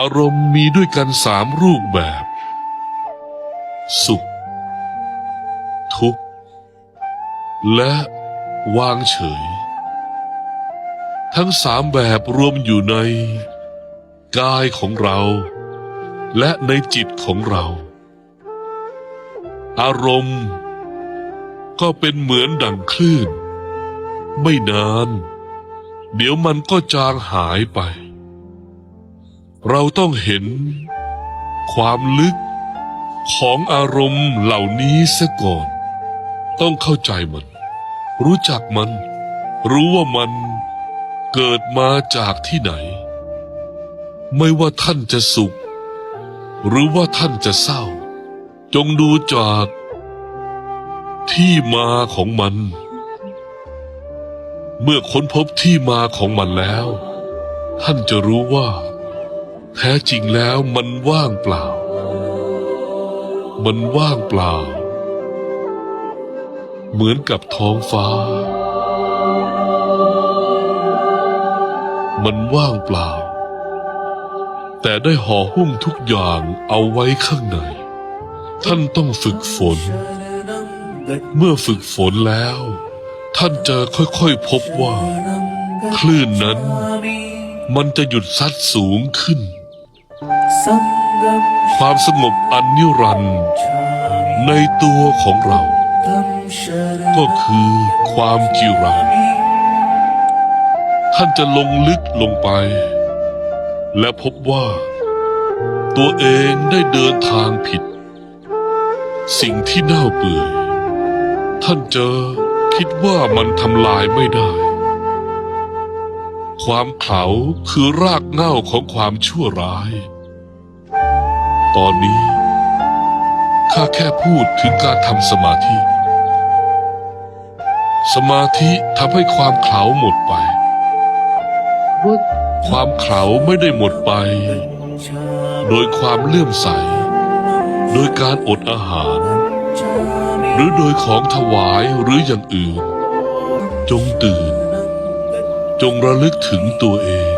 อารมณ์มีด้วยกันสามรูปแบบ สุข ทุกข์ และวางเฉย ทั้งสามแบบรวมอยู่ใน กายของเรา และในจิตของเรา อารมณ์ก็เป็นเหมือนดังคลื่น ไม่นาน เดี๋ยวมันก็จางหายไป เราต้องเห็น ความลึกของอารมณ์เหล่านี้เสียก่อน ต้องเข้าใจมัน รู้จักมัน รู้ว่ามันเกิดมาจากที่ไหน ไม่ว่าท่านจะสุข หรือว่าท่านจะเศร้า จงดูจากที่มาของมัน เมื่อค้นพบที่มาของมันแล้ว ท่านจะรู้ว่า แท้จริงแล้วมันว่างเปล่า มันว่างเปล่า เหมือนกับท้องฟ้า มันว่างเปล่า แต่ได้ห่อหุ้มทุกอย่างเอาไว้ข้างใน ท่านต้องฝึกฝน เมื่อฝึกฝนแล้ว ท่านจะค่อยๆพบว่า คลื่นนั้นมันจะหยุดซัดสูงขึ้น ความสงบอันนิรันดร์ในตัวของเรา ก็คือความจิราท่านจะลงลึกลงไป และพบว่า ตัวเองได้เดินทางผิด สิ่งที่เน่าเปื่อยท่านเจอคิดว่ามันทำลายไม่ได้ ความเขาคือรากเหง้าของความชั่วร้าย ตอนนี้ ข้าแค่พูดถึงการทำสมาธิ สมาธิทำให้ความเขลาหมดไป ความเขลาไม่ได้หมดไป โดยความเลื่อมใส โดยการอดอาหาร หรือโดยของถวายหรืออย่างอื่น จงตื่น จงระลึกถึงตัวเอง